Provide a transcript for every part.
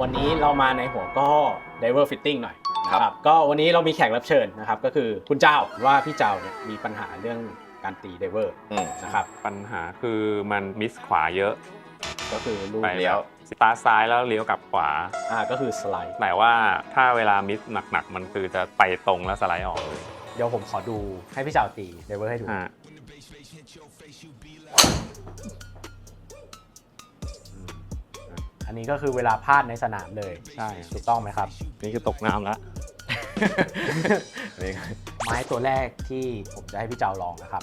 วันนี้เรามาในหัวข้อ diver fitting หน่อยนะคครัรับบก็วันนี้เรามีแขกรับเชิญนะครับก็คือคุณเจ้าว่าพี่เจ้าเนี่ยมีปัญหาเรื่องการตี diver อืมนะครับปัญหาคือมันมิสขวาเยอะ ก็คือลูกไปเลี้ยวสตาร์ทซ้ายแล้วเลี้ยวกลับขวาอ่าก็คือสไลด์แต่ว่าถ้าเวลามิสหนักๆ มันคือจะไปตรงแล้วสไลด์ออกเลยเดี๋ยวผมขอดูให้พี่เจ้าตี diver ให้ดู อ่าอันนี้ก็คือเวลาพลาดในสนามเลย ใช่ถูกต้องไหมครับ นี่คือตกน้ำแล้วนี่ไม้ตัวแรกที่ผมจะให้พี่เจ้าลองนะครับ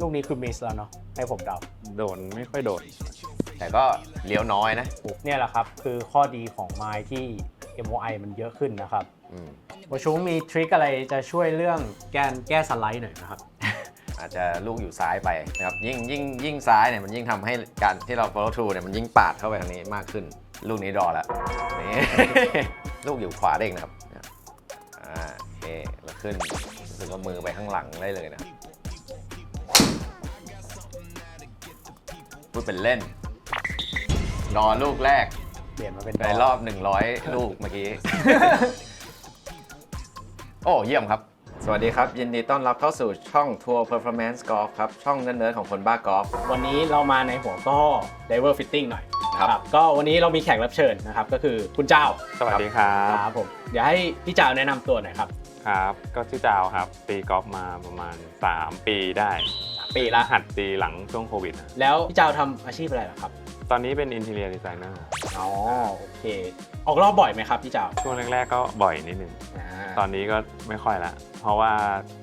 ลูกนี้คือมิสแล้วเนาะให้ผมเดาโดนไม่ค่อยโดน แต่ก็เลี้ยวน้อยนะเนี่ยแหละครับ คือข้อดีของไม้ที่ MOI มันเยอะขึ้นนะครับอืม โบชุงมีทริคอะไรจะช่วยเรื่องการแก้สไลด์หน่อยนะครับ อาจจะลูกอยู่ซ้ายไปนะครับยิ่งยิ่งยิ่งซ้ายเนี่ยมันยิ่งทำให้การที่เรา follow through เนี่ยมันยิ่งปาดเข้าไปทางนี้มากขึ้น ลูกนี้รอแล้วนี่ลูกอยู่ขวาได้เองนะครับเนี่ยอ่าโอเคแล้วขึ้นรู้สึกว่ามือไปข้างหลังได้เลยนะพูดเป็นเล่น รอลูกแรกเปลี่ยนมาเป็นในรอบ 100 ลูกเมื่อกี้ โอ้ เยี่ยมครับส วัสดีครับ ยินดีต้อนรับเข้าสู่ช่อง Tour Performance Golf ครับ ช่องเนิร์ดๆของคนบ้ากอล์ฟ วันนี้เรามาในหัวข้อ diver fitting หน่อยครับนะก็วันนี้เรามีแขกรับเชิญนะครับ ก็คือคุณเจ้าสวัสดีครับครับผมเดี๋ยวให้พี่เจ้าแนะนำตัวหน่อยครับครับ ก็ชื่อจาวครับ ตีกอล์ฟมาประมาณ 3 ปีได้สามปีละหัดตีหลังช่วงโควิดนะแล้วพี่เจ้าทำอาชีพอะไรเหรอครับตอนนี้เป็นอินเท i รียดีไซเนอร์ อ๋อโอเค ออกรอบบ่อยไหมครับพี่เจ้าช่วงแรก ๆ ก็บ่อยนิดนึง อ่า ตอนนี้ก็ไม่ค่อยละ เพราะว่า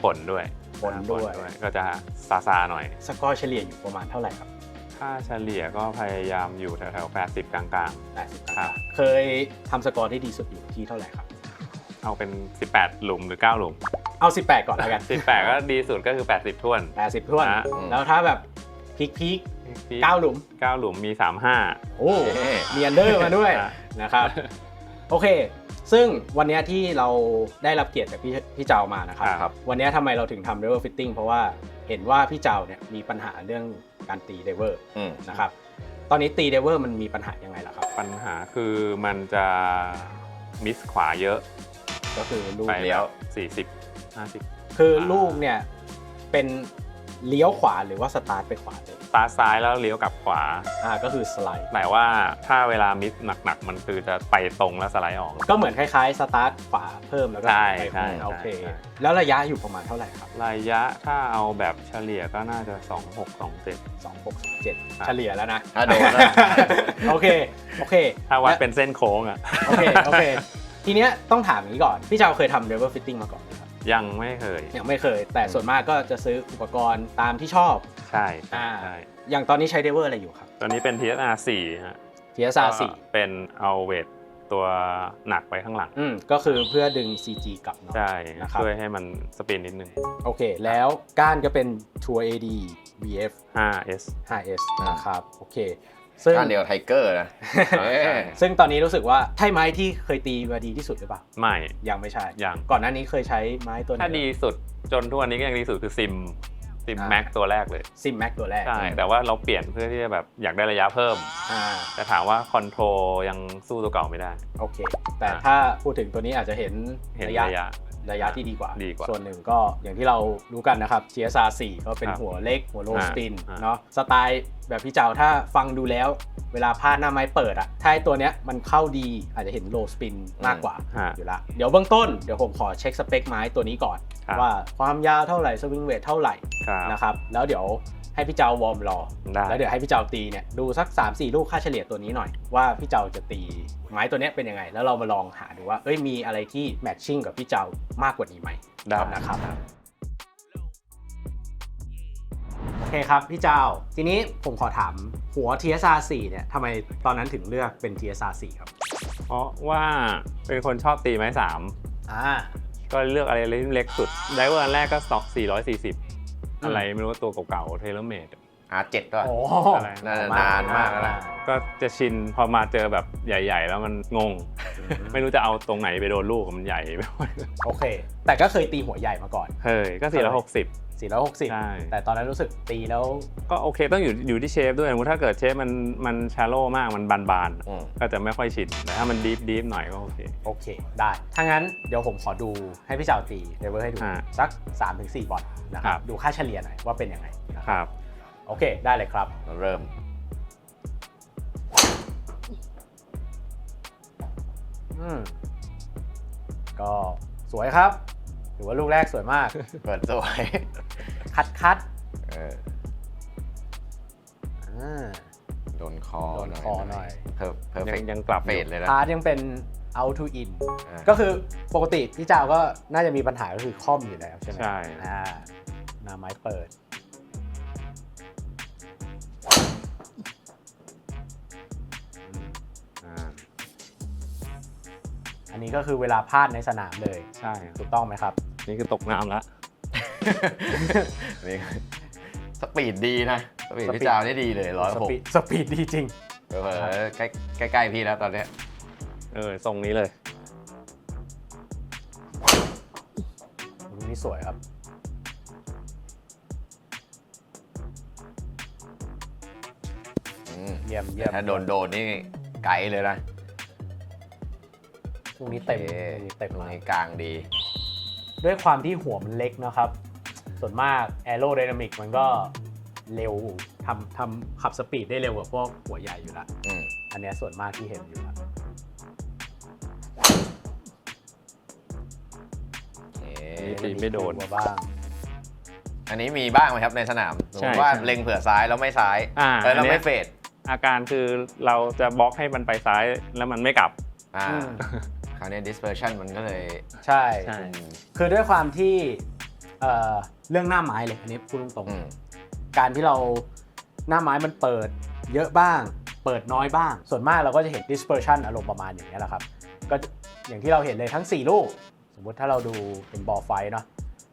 ฝนด้วยฝนด้วย ก็จะซาซาๆหน่อย สกอร์เฉลี่ยอยู่ประมาณเท่าไหร่ครับ ค่าเฉลี่ยก็พยายามอยู่แถวๆ80 กลาง80ครับเคยทำสกอร์ที่ดีสุดอยู่ที่เท่าไหร่ครับๆเอาเป็น 18 หลุมหรือ 9 หลุม เอา 18 ก่อนแล้วกัน18 ก็ดีสุดก็คือ 80ท้วน 80ท้วน อะ แล้วถ้าแบบพีคพีคๆ9หลุม9หลุมมี 35 โอ้ เอ๊ะ มีอันเดอร์มาด้วยอะนะครับ โอเค ซึ่งวันเนี้ยที่เราได้รับเกียรติจากพี่พี่เจ้ามานะครับ ครับ วันเนี้ยทำไมเราถึงทำ river fitting เพราะว่าเห็นว่าพี่เจ้าเนี่ยมีปัญหาเรื่องการตี diver อืม นะครับ ตอนนี้ตี diver มันมีปัญหายังไงล่ะครับ ปัญหาคือมันจะมิสขวาเยอะก็คือลูกไปเลี้ยว 40 50 คือลูกเนี่ยเป็น เลี้ยวขวาหรือว่าสตาร์ทไปขวาเลยตาซ้ายแล้วเลี้ยวกลับขวา อ่าก็คือสไลด์แต่ว่าถ้าเวลามิสหนักๆ มันคือจะไปตรงแล้วสไลด์ออก ก็เหมือนคล้ายๆ สตาร์ทขวาเพิ่มแล้วก็ใช่ไปใช่โอเค ใช่ แล้วระยะอยู่ประมาณเท่าไหร่ครับ ระยะถ้าเอาแบบเฉลี่ยก็น่าจะ 26 27 2 6 7ครับเฉลี่ยแล้วนะ ถ้าโดนนะโอเค โอเคถ้าวัดและเป็นเส้นโค้งอะ โอเค โอเค ทีเนี้ยต้องถามอย่างนี้ก่อน พี่เจ้าเคยทำ level fitting มาก่อนไหมครับ ยังไม่เคย ยังไม่เคย แต่ส่วนมากก็จะซื้ออุปกรณ์ตามที่ชอบ ใช่ใช่อ่าใช่อย่างตอนนี้ใช้ level อะไรอยู่ครับตอนนี้เป็น TSR 4ฮะ TSR ก็เป็นเอาเวทตัวหนักไปข้างหลัง4อืมก็คือเพื่อดึง CG กลับเนอะใช่นะครับช่วยให้มันสปินนิดนึง โอเค แล้วก้านก็เป็น Tour AD BF 5S 5S นะครับ โอเค ซึ่งก้านเดียวไทเกอร์นะเอ้ยซึ่งตอนนี้รู้สึกว่าใช่ไม้ที่เคยตีมาดีที่สุดหรือเปล่า ไม่ ยังไม่ใช่ ยัง ก่อนหน้านี้เคยใช้ไม้ตัวไหนถ้าดีสุดจนทุกวันนี้ก็ยังดีสุดคือซิมซิมอ่าแม็กตัวแรกเลยซิมแม็กตัวแรก ใช่ แต่ว่าเราเปลี่ยนเพื่อที่จะแบบอยากได้ระยะเพิ่มอ่าแต่ถามว่าคอนโทรยังสู้ตัวเก่าไม่ได้ โอเค แต่อ่าถ้าพูดถึงตัวนี้อาจจะเห็นเห็นระยะ ระยะระยะที่ดีกว่า ดีกว่า ส่วนหนึ่งก็อย่างที่เรารู้กันนะครับ TSR 4 ก็เป็นครับหัวเล็ก หัวโลอ่าสปินอ่าเนาะสไตล์แบบพี่เจ้าถ้าฟังดูแล้วเวลาพลาดหน้าไม้เปิดอะถ้าไอ้ตัวเนี้ยมันเข้าดีอาจจะเห็นโลสปินมากกว่าฮะอยู่ละเดี๋ยวเบื้องต้นเดี๋ยวผมขอเช็คสเปคไม้ตัวนี้ก่อนครับว่าความยาวเท่าไหร่สวิงเวทเท่าไหร่ครับนะครับแล้วเดี๋ยว ให้พี่เจ้าวอร์มรอ ได้ แล้วเดี๋ยวให้พี่เจ้าตีเนี่ยดูสัก 3 4 ลูกค่าเฉลี่ยตัวนี้หน่อยว่าพี่เจ้าจะตีไม้ตัวเนี้ยเป็นยังไง แล้วเรามาลองหาดูว่าเอ้ยมีอะไรที่แมทชิ่งกับพี่เจ้ามากกว่านี้ไหมได้นะครับโอเคครับพี่เจ้าทีนี้ผมขอถามหัว TSR 4เนี่ยทำไมตอนนั้นถึงเลือกเป็น TSR 4ครับเพราะว่าเป็นคนชอบตีไม้สามอ่าก็เลือกอะไรเล็กสุดไดเวอร์อันแรกก็สต็อก440 อืมอะไรไม่รู้ว่าตัวเก่าๆเทเลเมด R7 ด้วยโอ้อะไรน่าจะนานมากแล้วนะก็จะชินพอมาเจอแบบใหญ่ ๆ แล้วมันงง ไม่รู้จะเอาตรงไหนไปโดนลูกมันใหญ่ไปหมดโอเค แต่ก็เคยตีหัวใหญ่มาก่อน เคยก็สี่ร้อยหกสิบ460 ใช่แต่ตอนนั้นรู้สึกตีแล้ว ก็โอเคต้องอยู่อยู่ที่เชฟด้วยสมมุติถ้าเกิดเชฟมันมันชาโลมากมันบานอืมๆก็จะไม่ค่อยชินแต่ถ้ามันดีฟดีฟหน่อยก็โอเค โอเค ได้ถ้างั้นเดี๋ยวผมขอดูให้พี่เจ้าตีเลเวลให้ดู อ่าสัก 3-4 บอทนะคครัรับ บ ดูค่าเฉลี่ยหน่อยว่าเป็นยังไงนะครับ โอเค ได้เลยครับ เราเริ่ม อืมก็สวยครับ ถือว่าลูกแรกสวยมาก เปิดสวยคัดคัดเอออ่า โดนคอโดนคอหน่อย เพอเพอร์ยัเฟงกยังกลับเฟอยู่ดเลยนะพาร์ทยังเป็น out to in อ่า ก็คือปกติพี่เจ้าก็น่าจะมีปัญหาก็คือค่อมอยู่แล้วใช่ไหมใช่ อ่าหน้าไม้เปิด อ่าอันนี้ก็คือเวลาพลาดในสนามเลย ใช่ครับถูกต้องไหมครับ นี่คือตกน้ำละนี่สปีดดีนะ สปีดสปีดพี่จาวนี่ดีเลยร้อยสหกปีดสปีดดีจริงเผลอๆใกล้ใกล้ๆพี่แล้วตอนเนี้ยเออทรงนี้เลยลูกนี้สวยครับอืมเยี่ยมเยี่ยมถ้าโดนโดนนี่ไกลเลยนะลูกนี้เต็มโอคลูกนี้เต็มตรงมากนี้กลางดี ด้วยความที่หัวมันเล็กนะครับ ส่วนมากแอโร d y นามิกมันก็เร็วทำทำขับสปีดได้เร็วกว่าพวกหัวใหญ่อยู่แล้วอืมอันเนี้ยส่วนมากที่เห็นอยู่ครับโอเคนี่ตีไม่โดน หัวบ้าง อันนี้มีบ้างไหมครับในสนามสมมใช่ติว่าใช่ เล็งเผื่อซ้ายแล้วไม่ซ้ายอ่าเออแล้วอันเนี้ไม่ยเฟดอาการคือเราจะบล็อกให้มันไปซ้ายแล้วมันไม่กลับ อ่า อืม คราวนี้ dispersion มันก็เลยใช่ ใช่อืมคือด้วยความที่เอ่อเรื่องหน้าไม้เลยอันนี้พูดตรงอืม ๆ การที่เราหน้าไม้มันเปิดเยอะบ้าง เปิดน้อยบ้าง ส่วนมากเราก็จะเห็น dispersion อารมณ์ประมาณอย่างนี้ยแหละครับ ก็อย่างที่เราเห็นเลยทั้ง 4 ลูก สมมุติถ้าเราดูเป็นบอลไฟเนาะ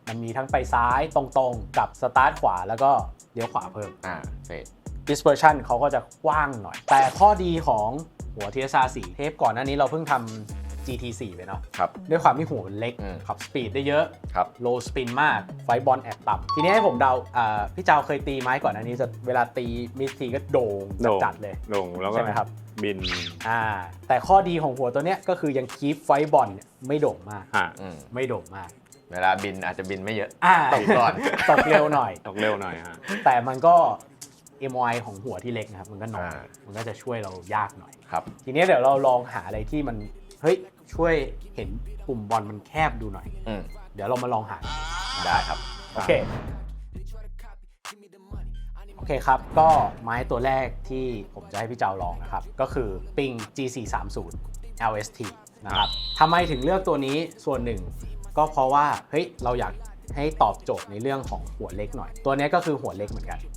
มันมีทั้งไปซ้ายตรงๆ กับสตาร์ทขวาแล้วก็เลี้ยวขวาเพิ่ม อ่าเฟด dispersion เขาก็จะกว้างหน่อย แต่ข้อดีของหัว TSR 4เทปก่อนหน้านี้เราเพิ่งทำ GT4 ไปเนาะครับ ด้วยความที่หัวมันเล็กอืม ขับสปีดได้เยอะครับ โลสปินมากไฟบอลแอบต่ำทีนี้ให้ผมเดาอ่าพี่เจ้าเคยตีไม้ก่อนอันนี้จะเวลาตีมิสทีก็โด่งโด่ง จัดๆเลยลงแล้วก็ใช่ไหมครับบินอ่าแต่ข้อดีของหัวตัวเนี้ยก็คือยังคีฟไฟบอลเนี่ยไม่โด่งมากฮะอืมไม่โด่งมากเวลาบินอาจจะบินไม่เยอะ อ่าตกก่อน ตกเร็วหน่อย ตกเร็วหน่อยฮะ แต่มันก็ MOI ของหัวที่เล็กนะครับ มันก็น้อยอ่า มันก็จะช่วยเรายากหน่อย ครับ ทีนี้เดี๋ยวเราลองหาอะไรที่มัน เฮ้ย ช่วยเห็นปุ่มบอลมันแคบดูหน่อย อืมเดี๋ยวเรามาลองหา ได้ครับ โอเค โอเคครับ ก็ไม้ตัวแรกที่ผมจะให้พี่เจ้าลองนะครับ ก็คือปิง G430 LST นะครับทำไมถึงเลือกตัวนี้ส่วนหนึ่ง ก็เพราะว่า เฮ้ย เราอยากให้ตอบโจทย์ในเรื่องของหัวเล็กหน่อย ตัวเนี้ยก็คือหัวเล็กเหมือนกันอืม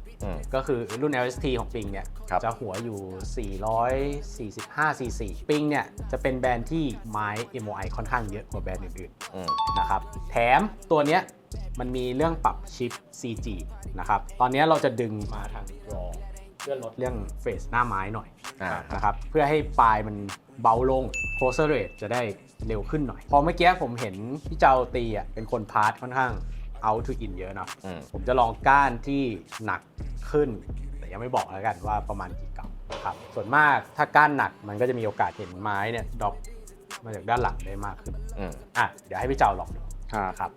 ก็คือรุ่น LST ของปิงเนี่ยครับจะหัวอยู่ 445 cc ปิงเนี่ยจะเป็นแบรนด์ที่ไม้ MOI ค่อนข้างเยอะกว่าแบรนด์อื่นๆอืมนะครับแถมตัวเนี้ยมันมีเรื่องปรับชิป CG นะครับ ตอนเนี้ยเราจะดึงมาทางรอเพื่อลดเรื่องเฟสหน้าไม้หน่อยอ่านะครับ เพื่อให้ปลายมันเบาลง closer rate จะได้เร็วขึ้นหน่อย พอเมื่อกี้ผมเห็นพี่เจ้าตีอะเป็นคนพาร์ทค่อนข้าง out to in เยอะเนาะอืม ผมจะลองก้านที่หนักขึ้น แต่ยังไม่บอกแล้วกันว่าประมาณกี่กรัมนะครับ ส่วนมากถ้าก้านหนักมันก็จะมีโอกาสเห็นไม้เนี่ยดรอปมาจากด้านหลังได้มากขึ้นอืมอะเดี๋ยวให้พี่เจ้าลองดูครับนะครับ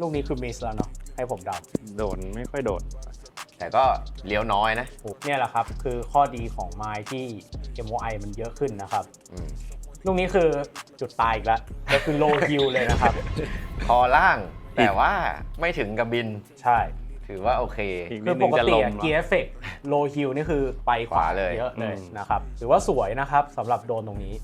ลูกนี้คือมิสแล้วเนาะให้ผมเดา โดนไม่ค่อยโดน แต่ก็เลี้ยวน้อยนะถูกเนี่ยแหละครับ คือข้อดีของไม้ที่ MOI มันเยอะขึ้นนะครับอืมลูกนี้คือจุดตายอีกแล้วก็คือโลฮิลเลยนะครับ คอล่างแต่ว่าไม่ถึงกับบิน ใช่ถือว่าโอเคอีกคืนิอดปนึงกจะติลมเกียร์เอฟเฟกโลฮิลนี่คือไปขวาขวาเลย เยอะเลยอืม นะครับถือว่าสวยนะครับสำหรับโดนตรงนี้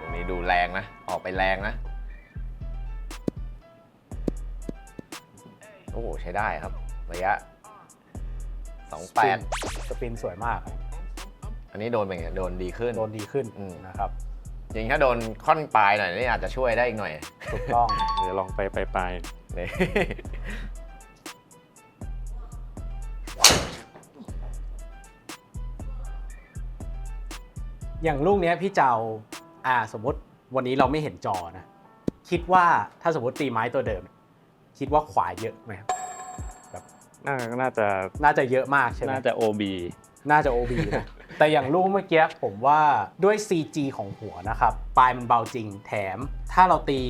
ตรงนี้ดูแรงนะ ออกไปแรงนะ โอ้โหใช้ได้ครับ ระยะสองแปดสปินสวยมาก อันนี้โดนเป็นไงโดนดีขึ้น โดนดีขึ้นอืม นะครับ จริงถ้าโดนค่อนปลายหน่อยนี่อาจจะช่วยได้อีกหน่อยถูกต้อง เดี๋ยวลองไปไปไปนี่ อย่างลูกเนี้ยพี่เจ้าอ่าสมมติวันนี้เราไม่เห็นจอนะ คิดว่าถ้าสมมติตีไม้ตัวเดิม คิดว่าขวาเยอะไหมครับน่าน่าจะน่าจะเยอะมากใช่ไหมน่าจะ OB น่าจะ OB นะแต่อย่างลูกเมื่อกี้ผมว่าด้วย CG ของหัวนะครับ ปลายมันเบาจริงแถม ถ้าเราตี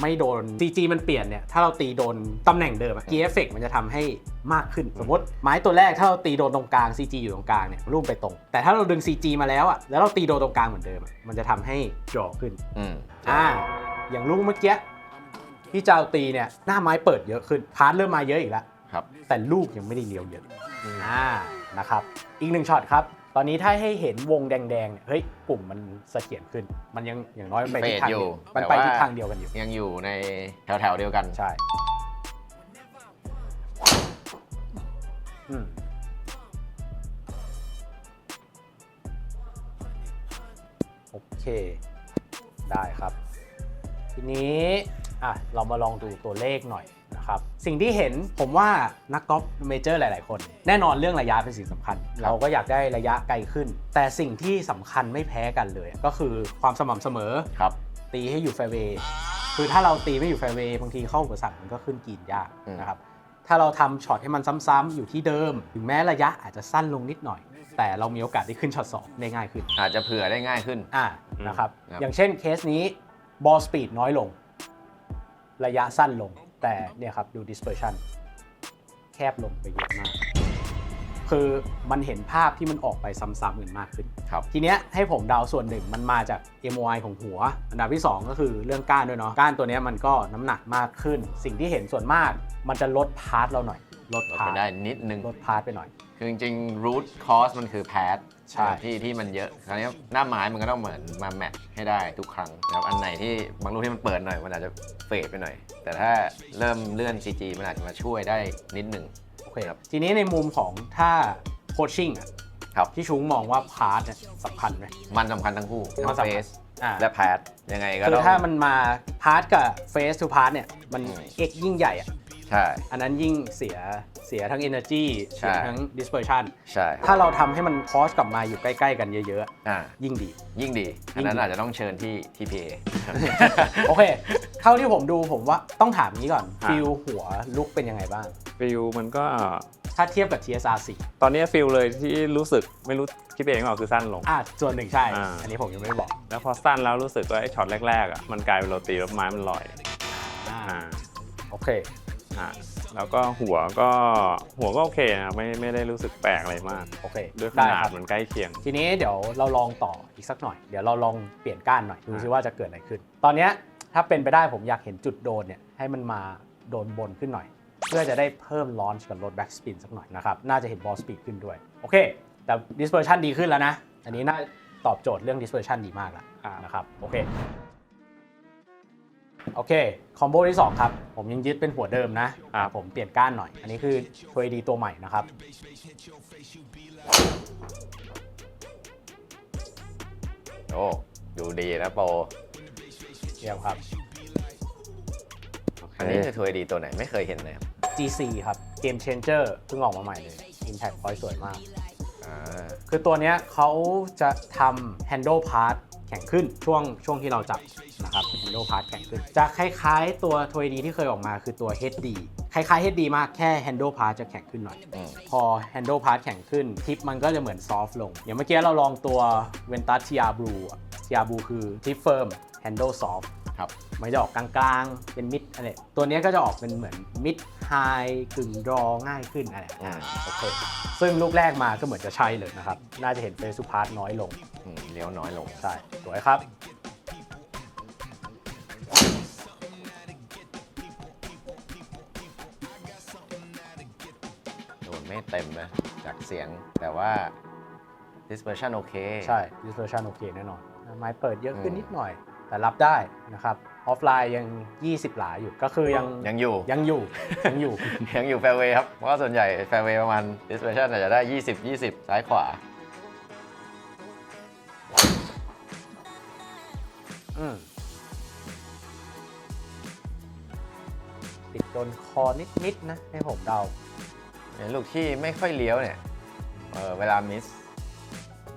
ไม่โดน CG มันเปลี่ยนเนี่ย ถ้าเราตีโดนตำแหน่งเดิมอะ Gear Effect มันจะทำให้มากขึ้น สมมติไม้ตัวแรกถ้าเราตีโดนตรงกลาง CG อยู่ตรงกลางเนี่ยรูปไปตรง แต่ถ้าเราดึง CG มาแล้วอะแล้วเราตีโดนตรงกลางเหมือนเดิมอะมันจะทำให้ draw ขึ้นอืมอ่าอย่างลูกเมื่อกี้ พี่เจ้าตีเนี่ยหน้าไม้เปิดเยอะขึ้นพาร์ทเริ่มมาเยอะอีกแล้วครับ แต่ลูกยังไม่ได้เลี้ยวเยอะอ่านะครับอีกหนึ่งช็อตครับ ตอนนี้ถ้าให้เห็นวงแดงๆเนี่ยเฮ้ยปุ่มมันเสถียรขึ้น มันยังอย่างน้อยมันไปทิศทางเฟดอยู่เดียวมันไปแต่ว่า ทิศทางเดียวกันอยู่ยังอยู่ในแถวๆเดียวกัน ใช่อืมโอเค ได้ครับ ทีนี้ อะเรามาลองดูตัวเลขหน่อยนะครับสิ่งที่เห็นผมว่านักกอล์ฟเมเจอร์หลาย ๆ คน แน่นอนเรื่องระยะเป็นสิ่งสำคัญ เราก็อยากได้ระยะไกลขึ้น แต่สิ่งที่สำคัญไม่แพ้กันเลย ก็คือความสม่ำเสมอครับตีให้อยู่แฟร์เวย์คือถ้าเราตีไม่อยู่แฟร์เวย์บางทีเข้าอุปสรรคมันก็ขึ้นกรีนยากอืมนะครับถ้าเราทำช็อตให้มันซ้ำๆอยู่ที่เดิม ถึงแม้ระยะอาจจะสั้นลงนิดหน่อย แต่เรามีโอกาสได้ขึ้นช็อตสองได้ง่ายขึ้น อาจจะเผื่อได้ง่ายขึ้นอ่านะครับครับอย่างเช่นเคสนี้บอลสปีดน้อยลง ระยะสั้นลง แต่เนี่ยครับดู dispersion แคบลงไปเยอะมาก คือมันเห็นภาพที่มันออกไปซ้ำๆกันมากขึ้น ครับ ทีเนี้ยให้ผมเดาส่วนหนึ่งมันมาจาก MOI ของหัว อันดับที่ 2 ก็คือเรื่องก้านด้วยเนาะก้านตัวเนี้ยมันก็น้ำหนักมากขึ้น สิ่งที่เห็นส่วนมาก มันจะลดพาร์ทเราหน่อย ลดลดพาไปร์ทได้นิดนึง ลดพาร์ทไปหน่อย คือจริงๆ root cause มันคือ path ใช่ ที่ที่มันเยอะคราวนี้หน้าไม้มันก็ต้องเหมือนมาแมทให้ได้ทุกครั้งนะครับอันไหนที่บางลูกที่มันเปิดหน่อยมันอาจจะเฟดไปหน่อย แต่ถ้าเริ่มเลื่อน CG มันอาจจะมาช่วยได้นิดนึงโอเคทีนี้ในมุมของถ้าโคชชิ่งอะครับพี่ชุงมองว่าพาร์ทเนี่ยสำคัญไหม มันสำคัญทั้งคู่มัทั้นงสำคัญเฟสอ่า และแพทยังไงก็คือต้อง ถ้ามันมาพาร์ทกับเฟส to พาร์ทเนี่ย มันอืม เอกยิ่งใหญ่อะ ใช่ อันนั้นยิ่งเสียเสียทั้ง energy ใช่ เสียทั้ง dispersion ใช่ถ้าเราทำให้มันคอสกลับมาอยู่ใกล้ ๆ กันเยอะอ่าๆยิ่งดี ยิ่งดี อันนั้นอาจจะต้องเชิญที่ TPA โอเค เท่าที่ผมดูผมว่าต้องถามนี้ก่อนอะ ฟิลหัวลุกเป็นยังไงบ้าง ฟิลมันก็ถ้าเทียบกับ TSR 4ตอนนี้ฟิลเลยที่รู้สึกไม่รู้คิดเองหรอคือสั้นลง อะส่วนหนึ่งใช่ อ่า อันนี้ผมยังไม่ได้บอกแล้วพอสั้นแล้วรู้สึกว่าไอ้ช็อตแรกๆอะมันกลายเป็นโรตีแล้วไม้มันลอยอ่าอ่าโอเค อ่าแล้วก็หัวก็หัวก็โอเคนะไม่ไม่ได้รู้สึกแปลกอะไรมาก โอเคด้วยขได้นาคดรับมันใกล้เคียง ทีนี้เดี๋ยวเราลองต่ออีกสักหน่อย เดี๋ยวเราลองเปลี่ยนก้านหน่อยดูซิว่าจะเกิดอะไรขึ้น ตอนเนี้ยถ้าเป็นไปได้ผมอยากเห็นจุดโดนเนี่ยให้มันมาโดนบนขึ้นหน่อย เพื่อจะได้เพิ่มลอนช์กับลดแบ็กสปินสักหน่อยนะครับ น่าจะเห็นบอลสปีดขึ้นด้วย โอเค แต่ dispersion ดีขึ้นแล้วนะ อันนี้น่าตอบโจทย์เรื่อง dispersion ดีมากแล้วอ่านนะครับ โอเค โอเค คอมโบที่ 2 ครับ ผมยังยึดเป็นหัวเดิมนะอ่าผมเปลี่ยนก้านหน่อย อันนี้คือทวดีตัวใหม่นะครับ โอ้ดูดีนะโปรเยี่ยมครับ อันนี้จะทวยดีตัวไหนไม่เคยเห็นเลยครับ GC ครับ Game Changer เพิ่งออกมาใหม่เลย Impact Point สวยมาก อ่าคือตัวเนี้ยเขาจะทำ handle part แข็งขึ้นช่วงช่วงที่เราจับ นะครับ handle part แข็งขึ้น จะคล้ายๆตัวทวดีที่เคยออกมาคือตัว HD คล้ายๆ HD มากแค่ handle part จะแข็งขึ้นหน่อยอืมพอ handle part แข็งขึ้นทิปมันก็จะเหมือน soft ลง อย่างเมื่อกี้เราลองตัว Ventus TR Blue อะ TR Blue คือ tip firm handle soft ครับมันจะออกกลางๆ เป็นมิดอะไร ตัวเนี้ยก็จะออกเป็นเหมือนมิดไฮกึ่งดรอง่ายขึ้นอะไรอืมโอเค ซึ่งลูกแรกมาก็เหมือนจะใช่เลยนะครับ น่าจะเห็นเฟซ u พาร์ทน้อยลงอืมเลี้ยวน้อยลง ใช่ สวยครับ ไม่เต็มนะ จากเสียงแต่ว่า dispersion โอเค ใช่ dispersion โอเคแน่นอน ไม้เปิดเยอะขึ้นอืมนิดหน่อย แต่รับได้นะครับ ออฟไลน์ยัง 20 หลาอยู่ ก็คือยังยังอยู่ ยังอยู่ ยังอยู่ ยังอยู่แฟร์เวย์ครับ เพราะว่าส่วนใหญ่แฟร์เวย์ประมาณ dispersion อาจจะได้ 20 20 ซ้ายขวา อืมติดโดนคอนิดๆนะ ให้ผมเดา ในลูกที่ไม่ค่อยเลี้ยวเนี่ยเออเวลามิส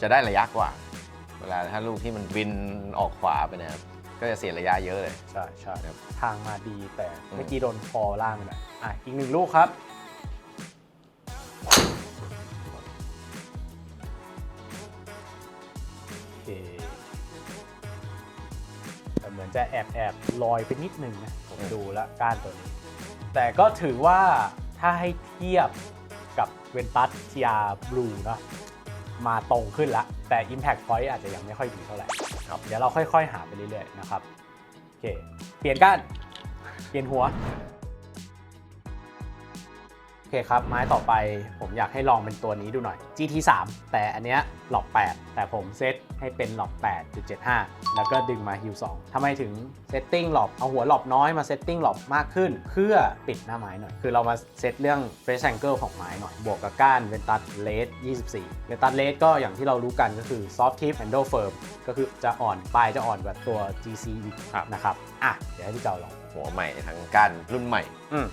จะได้ระยะกว่า เวลาถ้าลูกที่มันวินออกขวาไปเนะครับก็จะเสียระยะเยอะเลย ใช่ใช่ครับทางมาดีแต่อืมเมื่อกี้โดนคอล่างไปหน่อยอะอีกหนึ่งลูกครับ โอเคแต่เหมือนจะแอบแอบลอยไปนิดนึงนะ ผมดูแล้วก้านตัวนี้ แต่ก็ถือว่าถ้าให้เทียบกับ เวนตัสทีอาบลูนะมาตรงขึ้นละแต่ Impact Point อาจจะยังไม่ค่อยดีเท่าไหร่ครับเดี๋ยวเราค่อยๆ หาไปเรื่อยๆนะครับโอเคเปลี่ยนก้านเปลี่ยนหัวโอ เคครับ ไม้ต่อไปผมอยากให้ลองเป็นตัวนี้ดูหน่อย GT 3 แต่อันเนี้ยหลอก 8 แต่ผมเซตให้เป็นหลอก 8.75 แล้วก็ดึงมาฮิว2ทำไมถึงเซตติ้งหลอกเอาหัวหลอกน้อยมาเซตติ้งหลอกมากขึ้น เพื่อปิดหน้าไม้หน่อย คือเรามาเซตเรื่อง Fresh Angle ของไม้หน่อยบวกกับก้านเวนตัสเลส24เวนตัสเลสก็อย่างที่เรารู้กันก็คือ Soft Tip Handle Firm ก็คือจะอ่อนปลายจะอ่อนกว่าตัว GC อีกครับนะครับอะเดี๋ยวให้พี่เจ้าลองหัวใหม่ทั้งก้านรุ่นใหม่อืม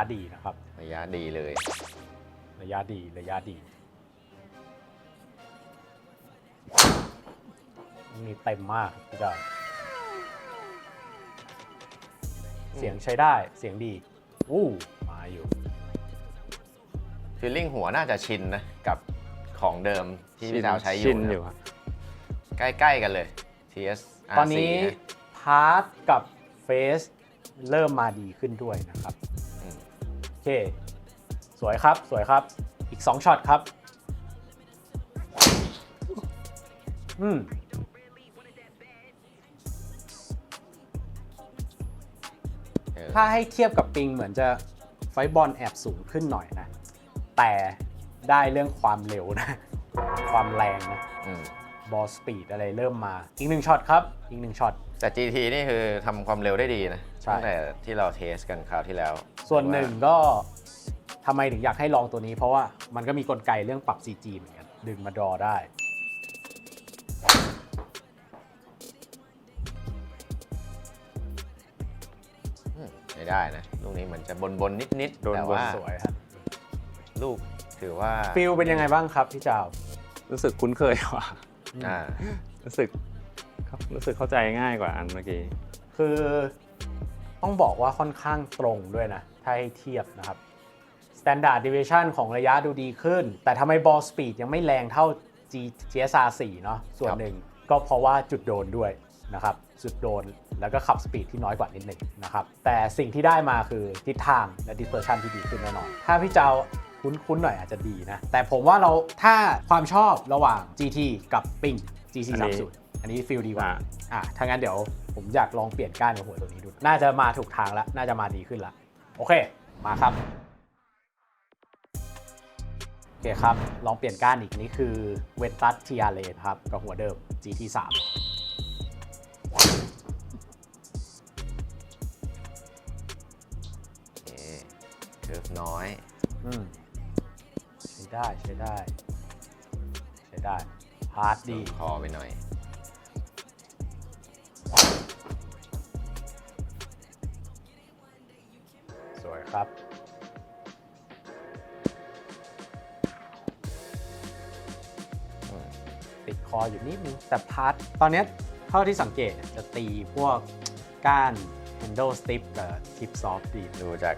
ะยะดีนะครับ ระยะดีเลย ระยะดีระยะดีนี่เต็มมากพี่เจ้าเสียงใช้ได้เสียงดีอู้มาอยู่ฟีลลิ่งหัวน่าจะชินนะ กับของเดิมที่พี่ดาวใช้อชิยู่นนะอยู่ครับใกล้ๆกันเลย TS ตอนนี้พาร์ทกับเฟสเริ่มมาดีขึ้นด้วยนะครับ อืมโอเค สวยครับ สวยครับ อีก 2ช็อตครับ อืมเออถ้าให้เทียบกับปิงเหมือนจะไฟบอลแอบสูงขึ้นหน่อยนะ แต่ได้เรื่องความเร็วนะ ความแรงนะอืมบอลสปีดอะไรเริ่มมา อีกหนึ่งช็อตครับ อีกหนึ่งช็อต แต่ GT นี่คือทำความเร็วได้ดีนะ ใช่ ตั้งแต่ที่เราเทสกันคราวที่แล้วส่วนหนึ่งก็ทำไมถึงอยากให้ลองตัวนี้ เพราะว่ามันก็มีกลไกเรื่องปรับ CG เหมือนกันดึงมาดรอได้ อืมใช้ได้นะ ลูกนี้เหมือนจะบนบนๆนิดๆโดนแต่บนว่าสวยครับลูกถือว่าฟิลเป็นยังไงบ้างครับพี่จาวรู้สึกคุ้นเคยกว่า อ่า รู้สึกครับรู้สึกเข้าใจง่ายกว่าอันเมื่อกี้ คือ ต้องบอกว่าค่อนข้างตรงด้วยนะ ถ้าให้เทียบนะครับ Standard Deviation ของระยะดูดีขึ้น แต่ทำไม Ball Speed ยังไม่แรงเท่า G GSR 4เนาะส่วนครับหนึ่งก็เพราะว่าจุดโดนด้วยนะครับจุดโดนแล้วก็ขับสปีดที่น้อยกว่านิดหนึ่งนะครับ แต่สิ่งที่ได้มาคือทิศทางและ dispersion ที่ดีขึ้นแน่นอน ถ้าพี่เจ้าคุ้นๆหน่อยอาจจะดีนะ แต่ผมว่าเราถ้าความชอบระหว่าง GT กับ Ping GC อันนี้30อันนี้ฟิลดีกว่าอ่าอะถ้างั้นเดี๋ยว ผมอยากลองเปลี่ยนก้านกับหัวตัวนี้ดู น่าจะมาถูกทางแล้ว น่าจะมาดีขึ้นแล้วโอเค มาครับ โอเคครับ ลองเปลี่ยนก้านอีกนี่คือเวนตัสทีอาเลครับ กับหัวเดิม GT 3 โอเคเคิร์ฟน้อยอืมใช้ได้ใช้ได้ ใช้ได้ พาร์ทดีคอไปหน่อย ออยู่นิดนึงแต่พาร์ทตอนนี้เท่าที่สังเกตจะตีพวกก้าน handle stiff กับ tip soft ดีดูจาก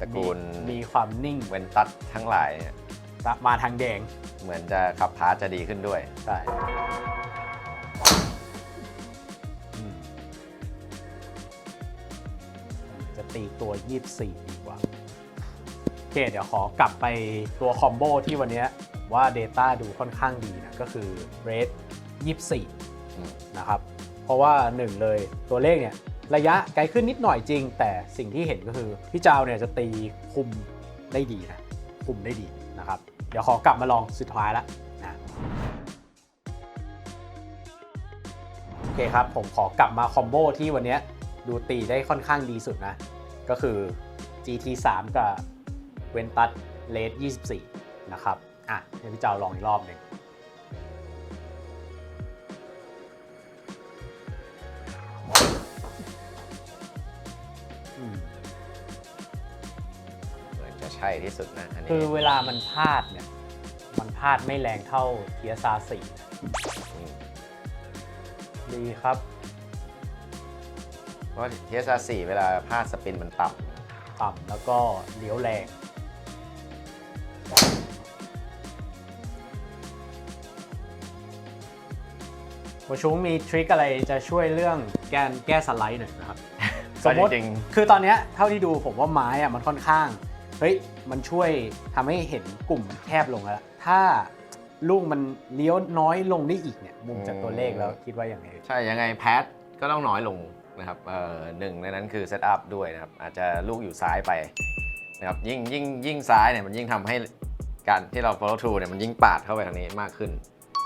ตระกูลมีความนิ่งเวนตัดทั้งหลายมาทางแดง เหมือนจะขับพาร์ทจะดีขึ้นด้วย ใช่จะตีตัว 24 ดีกว่า โอเค เดี๋ยวขอกลับไปตัวคอมโบที่วันนี้ ว่า Data ดูค่อนข้างดีนะก็คือ Rate 24อืมนะครับเพราะว่าหนึ่งเลยตัวเลขเนี่ยระยะไกลขึ้นนิดหน่อยจริง แต่สิ่งที่เห็นก็คือพี่เจ้าเนี่ยจะตีคุมได้ดีนะคุมได้ดีนะครับ เดี๋ยวขอกลับมาลองสุดท้ายแล้วนะโอเคครับ ผมขอกลับมาคอมโบที่วันเนี้ยดูตีได้ค่อนข้างดีสุดนะ ก็คือ GT 3 กับเวนตัสเลส24 นะครับ อะเดี๋ยวพี่เจ้าลองอีกรอบหนึ่งอืมเหมือนจะใช่ที่สุดนะอันนี้คือเวลามันพลาดเนี่ย มันพลาดไม่แรงเท่าเทียซาสี่มดีครับ เพราะเทียซาสี่เวลาพลาดสปินมันต่ต่ำแล้วก็เลี้ยวแรง โมชุงมีทริคอะไรจะช่วยเรื่องแกนแก้สไลด์หน่อยนะครับำสมมติก็จริงคือตอนเนี้ยเท่าที่ดูผมว่าไม้อะมันค่อนข้างเฮ้ยมันช่วยทำให้เห็นกลุ่มมันแคบลงแล้วถ้าลูกมันเลี้ยวน้อยลงได้อีกเนี่ยมุมจากตัวเลขแล้วคิดว่าอย่างไรๆใช่ยังไงแพทก็ต้องน้อยลงนะครับเอ่อหนึ่งในนั้นคือเซตอัพด้วยนะครับอาจจะลูกอยู่ซ้ายไปนะครับยิ่งยิ่งยิ่งซ้ายเนี่ยมันยิ่งทำให้การที่เรา follow through เนี่ยมันยิ่งปาดเข้าไปทางนี้มากขึ้น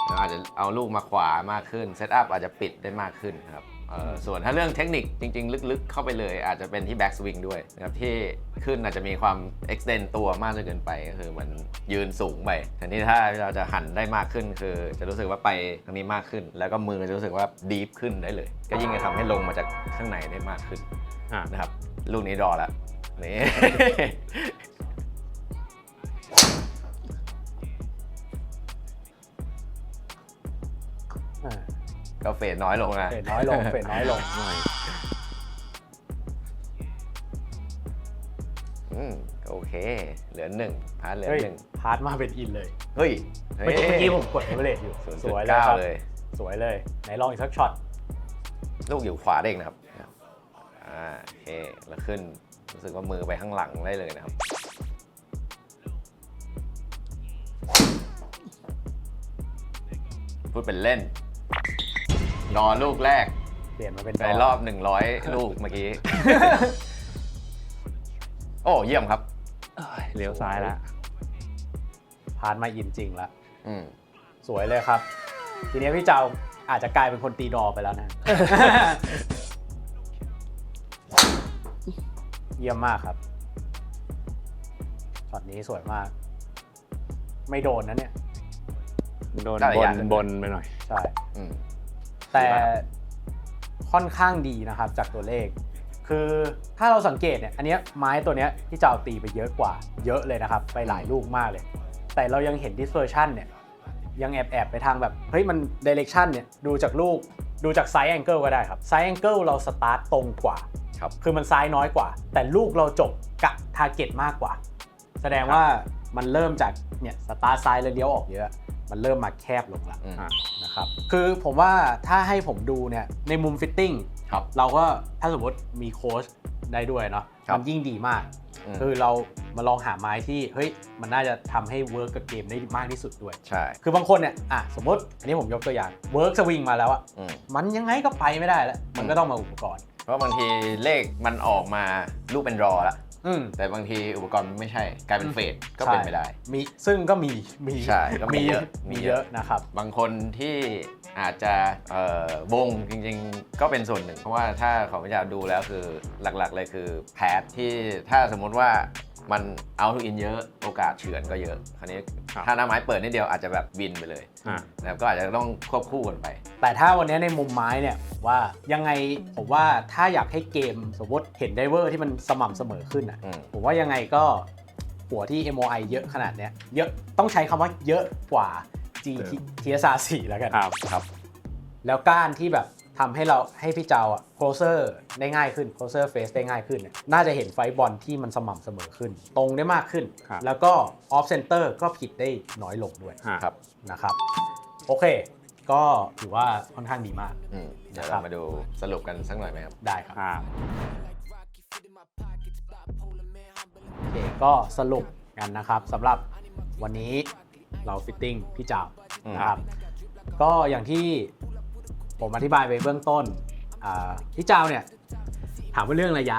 นะครับอาจจะเอาลูกมาขวามากขึ้นเซตอัพอาจจะปิดได้มากขึ้นนะครับเอ่อส่วนถ้าเรื่องเทคนิคจริง ๆ ลึกๆ เข้าไปเลยอาจจะเป็นที่ back swing ด้วยนะครับที่ขึ้นอาจจะมีความ extend ตัวมากจนเกินไป ก็คือมันยืนสูงไปทีนี้ถ้าเราจะหันได้มากขึ้น คือจะรู้สึกว่าไปทางนี้มากขึ้น แล้วก็มือจะรู้สึกว่า deep ขึ้นได้เลย ก็ยิ่งจะทำให้ลงมาจากข้างในได้มากขึ้นอะนะครับลูกนี้รอแล้วนี่ ก็เฟดน้อยลงนะเฟดน้อยลงเฟดน้อยลงหน่อยอืมโอเค เหลือหนึ่งพาร์ทเหลือเฮ้ยหนึ่งพาร์ทมาเป็นอินเลย เฮ้ย เมื่อกี้เมื่อกี้ผมกดเอเวอเรอยู่ศูนย์สจุดวยเลยเก้าครับเลยสวยเลย ไหนลองอีกสักช็อต ลูกอยู่ขวาเด้งนะครับ อ่าโอเค แล้วขึ้น รู้สึกว่ามือไปข้างหลังได้เลยนะครับ พูดเป็นเล่น รอลูกแรกเปลี่ยนมาเป็นในรอบ 100 ลูกเมื่อกี้ โอ้เยี่ยมครับ เลี้ยวซ้ายแล้วพาร์ทมาอินจริงละอืมสวยเลยครับ ทีนี้พี่เจ้าอาจจะกลายเป็นคนตีดอไปแล้วนะ เยี่ยมมากครับช็อตนี้สวยมาก ไม่โดนนะเนี่ย โดนได้บยานกบนไปหน่อย ใช่ อืม แต่ดีมากค่อนข้างดีนะครับจากตัวเลข คือถ้าเราสังเกตเนี่ยอันเนี้ยไม้ตัวเนี้ยที่จะเอาตีไปเยอะกว่า เยอะเลยนะครับ ไปหลายลูกมากเลย แต่เรายังเห็น dispersion เนี่ยยังแอบแอบไปทางแบบเฮ้ยมัน direction เนี่ยดูจากลูกดูจาก side angle ก็ได้ครับ side angle เราสตาร์ตตรงกว่าครับคือมันซ้ายน้อยกว่า แต่ลูกเราจบกะ target มากกว่า แสดงว่ามันเริ่มจากเนี่ยสตาร์ทซ้ายแล้วเลี้ยวออกเยอะ มันเริ่มมาแคบลงละอืมอะนะครับคือผมว่าถ้าให้ผมดูเนี่ยในมุมฟิตติ้งครับ เราก็ถ้าสมมติมีโค้ชได้ด้วยเนาะครับ มันยิ่งดีมาก อืมคือเรามาลองหาไม้ที่เฮ้ยมันน่าจะทำให้เวิร์กกับเกมได้มากที่สุดด้วย ใช่คือบางคนเนี่ยอะสมมติอันนี้ผมยกตัวอย่างเวิร์กสวิงมาแล้วอะอืมมันยังไงก็ไปไม่ได้แล้ว มันก็ต้องมาอุปกรณ์ เพราะบางทีเลขมันออกมาลูกเป็นรอแล้ว อืม แต่บางทีอุปกรณ์ไม่ใช่กลายเป็นเฟดก็เป็นไปได้ มีซึ่งก็มีมีใช่ก็มีเยอะมีมีเยเยอะอะนะครับ บางคนที่อาจจะเอ่อวงจริงๆ ก็เป็นส่วนหนึ่ง เพราะว่าถ้าของพิจารดูแล้วคือหลักๆเลยคือแพทที่ถ้าสมมุติว่า มันเอาทูอินเยอะโอกาสเฉือนก็เยอะคราวนี้ครับถ้าหน้าไม้เปิดนิดเดียวอาจจะแบบวินไปเลยอะนะครับก็อาจจะต้องควบคู่กันไป แต่ถ้าวันนี้ในมุมไม้เนี่ยว่ายังไงผมว่าถ้าอยากให้เกมสมมติเห็นไดเวอร์ที่มันสม่ำเสมอขึ้นอะอืมผมว่ายังไงก็หัวที่ MOI เยอะขนาดเนี้ยเยอะต้องใช้คำว่าเยอะกว่า G เออ TSR 4 แล้วกันครับครับ แล้วก้านที่แบบ ทำให้เราให้พี่เจ้าอะ closer ได้ง่ายขึ้น closer face ได้ง่ายขึ้นเนี่ยน่าจะเห็นไฟบอลที่มันสม่ำเสมอขึ้น ตรงได้มากขึ้นครับแล้วก็ off center ก็ผิดได้น้อยลงด้วยอะครับนะครับโอเค ก็ถือว่าค่อนข้างดีมากอืมเดี๋ยวครัเราบมาดูสรุปกันสักหน่อยไหมครับ ได้ครับครับเคก็สรุปกันนะครับสำหรับวันนี้เราฟิตติ้งพี่จ่าวอืมนะครับก็อย่างที่ ผมอธิบายไปเบื้องต้นอ่าพี่จ่าวเนี่ยถามว่าเรื่องระยะ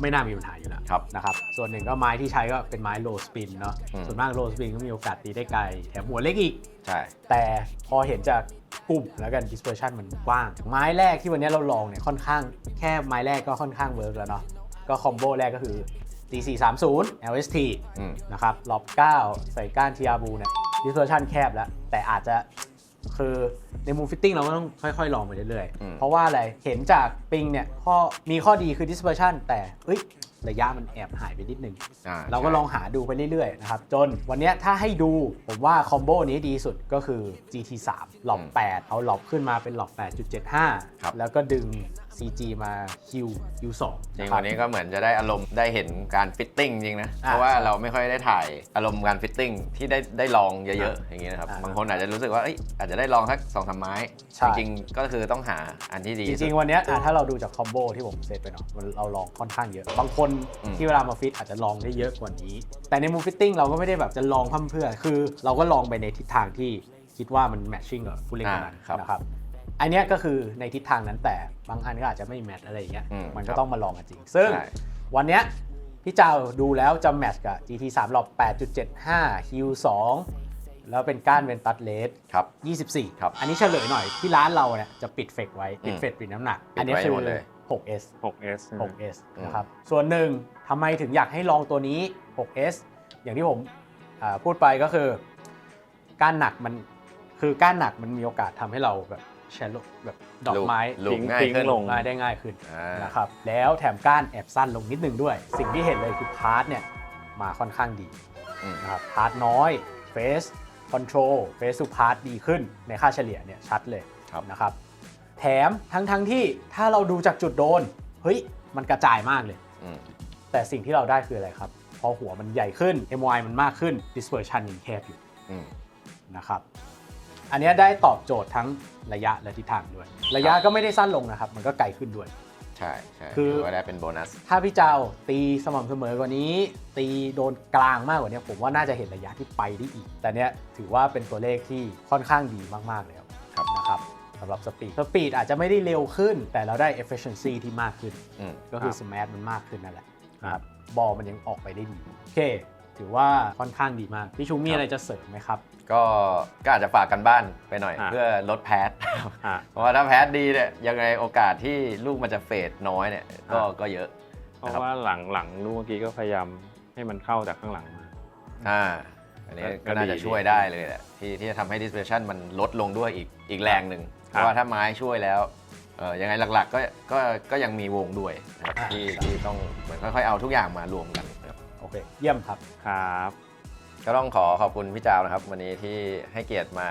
ไม่น่ามีปัญหาอยู่แล้วครับนะครับส่วนหนึ่งก็ไม้ที่ใช้ก็เป็นไม้โลสปินเนาะอืมส่วนมากโลสปินก็มีโอกาสตีได้ไกลแถมหัวเล็กอีกใช่แต่พอเห็นจากกลุ่มแล้วกัน dispersion มันกว้าง ไม้แรกที่วันนี้เราลองเนี่ยค่อนข้างแค่ไม้แรกก็ค่อนข้างเวิร์กแล้วเนาะก็คอมโบแรกก็คือ D430 LST อืมนะครับรอบ 9 ใส่ก้านทีอาบูเนี่ย dispersion แคบแล้ว แต่อาจจะ คือในมุมฟิตติ้งเราก็ต้องค่อยๆลองไปเรื่อยอืม ๆ เพราะว่าอะไรเห็นจากปิงเนี่ยข้อมีข้อดีคือ dispersion แต่เอ้ยระยะมันแอบหายไปนิดนึง อ่าเราก็ลองหาดูไปเรื่อยๆนะครับ จนวันเนี้ยถ้าให้ดูผมว่าคอมโบนี้ดีสุดก็คือ GT3 หลอก8เอาหลอกขึ้นมาเป็นหลอก8.75แล้วก็ดึง CG มา Q Q2 จริงะคบวันนี้ก็เหมือนจะได้อารมณ์ได้เห็นการฟิตติ้งจริงนะอ่าเพราะว่าใช่เราไม่ค่อยได้ถ่ายอารมณ์การฟิตติ้งที่ได้ได้ลองเยอะๆ อย่างนี้นะครับอ่าบางคนอาจจะรู้สึกว่าเอ้ยอาจจะได้ลองสักสองสามไม้ใช่จริงๆ ก็คือต้องหาอันที่ดีจที่สุริดงๆ วันเนี้ยอะถ้าเราดูจากคอมโบที่ผมเซตไปเนาะมันเราลองค่อนข้างเยอะ บางคนอืมที่เวลามาฟิตอาจจะลองได้เยอะกว่านี้ แต่ในมุมฟิตติ้งเราก็ไม่ได้แบบจะลองพั่มเพรื่อ คือ เราก็ลองไปในทิศทางที่คิดว่ามันแมทชิ่งกับผู้เล่นคนนั้นอ่าครับนะครับ อันเนี้ยก็คือในทิศทางนั้นแต่บางอันก็อาจจะไม่แมทอะไรอย่างเงี้ยอืมมันก็ครับต้องมาลองกันจริง ซึ่งใช่ วันเนี้ยพี่เจ้าดูแล้วจะแมทกับ GT 3หลอก8.75 Q 2แล้วเป็นก้านเวนตัสเลส ครับ 24 ครับอันนี้เฉลยหน่อยที่ร้านเราเนี่ยจะปิดเฟกไว้ปิดอืมเฟกปิดน้ำหนัก ปิดอันนี้ไว้คือ หมดเลย 6S 6S 6S อืม นะครับ ส่วนหนึ่งทำไมถึงอยากให้ลองตัวนี้ 6S อย่างที่ผมอ่าพูดไปก็คือ ก้านหนักมันคือก้านหนักมันมีโอกาสทำให้เราแบบ แชโลแบบดอกไม้ลูกทิ้งง่ายทิ้งขึ้น ลงง่ายได้ง่ายขึ้นอ่านนะครับแล้วแถมก้านแอบสั้นลงนิดนึงด้วย สิ่งที่เห็นเลยคือพาร์ทเนี่ยมาค่อนข้างดีอืม นะครับพาร์ทน้อยเฟสคอนโทรลเฟสทูพาร์ทดีขึ้นในค่าเฉลี่ยเนี่ยชัดเลยครับ นะครับแถมทั้งทั้งๆที่ถ้าเราดูจากจุดโดนเฮ้ยมันกระจายมากเลย อืม แต่สิ่งที่เราได้คืออะไรครับ พอหัวมันใหญ่ขึ้น MY มันมากขึ้น dispersion ยังแคบอยู่อืม นะครับ อันเนี้ยได้ตอบโจทย์ทั้งระยะและทิศทางด้วย ระยะก็ไม่ได้สั้นลงนะครับ มันก็ไกลขึ้นด้วย ใช่ใช่คือถือว่าได้เป็นโบนัส ถ้าพี่เจ้าตีสม่ำเสมอกว่านี้ ตีโดนกลางมากกว่านี้ผมว่าน่าจะเห็นระยะที่ไปได้อีก แต่เนี้ยถือว่าเป็นตัวเลขที่ค่อนข้างดีมากๆแล้วครับนะครับสำหรับสปีดสปีดอาจจะไม่ได้เร็วขึ้น แต่เราได้ efficiency ที่มากขึ้นอืมก็คือครับ smash มันมากขึ้นนั่นแหละนะครับบอลมันยังออกไปได้ดีโอเค ถือว่าค่อนข้างดีมาก พี่ชูมีอะไรจะเสริมไหมครับ ก็ก็อาจจะฝากกันบ้านไปหน่อยอ่าเพื่อลดแพท อะ เพราะว่าถ้าแพทดีเนี่ยยังไงโอกาสที่ลูกมันจะเฟดน้อยเนี่ยก็อ่าก็เยอะ เพราะว่าหลังหลังลูกเมื่อกี้ก็พยายามให้มันเข้าจากข้างหลังมา อ่าอันนี้ก็ก็น่าจะดีช่วยได้เลยแหละที่ที่จะทำให้ dispersion มันลดลงด้วยอีกอีกแรงหนึ่งเพครับ ราะว่าถ้าไม้ช่วยแล้วเออยังไงหลักๆก็ก็ก็ยังมีวงด้วยนะครับอ่าที่ที่ต้องเหมือนค่อยๆเอาทุกอย่างมารวมกันนะครับ โอเค เยี่ยมครับ ครับ ก็ต้องขอขอบคุณพี่จาวนะครับ วันนี้ที่ให้เกียรติมา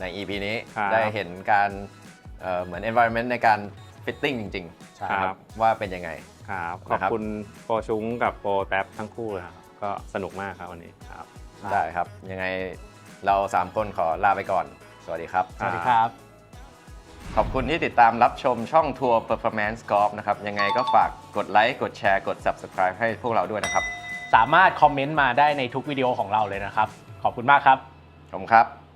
ใน EP นี้ครับ ได้เห็นการเอ่อเหมือน environment ในการ fitting จริงใช่คๆรับว่าเป็นยังไง ครับขนะอบครับ คุณโปรชุ้งกับโปรแท็บทั้งคู่เลยครับก็สนุกมากครับวันนี้ครับ ได้ครับ ยังไงเรา 3 คนขอลาไปก่อน สวัสดีครับ สวัสดีครับ ขอบคุณที่ติดตามรับชมช่องทัวร์ Performance Golf นะครับ ยังไงก็ฝากกดไลค์ กดแชร์ กด Subscribe ให้พวกเราด้วยนะครับ สามารถคอมเมนต์มาได้ในทุกวิดีโอของเราเลยนะครับ ขอบคุณมากครับ ขอบคุณครับ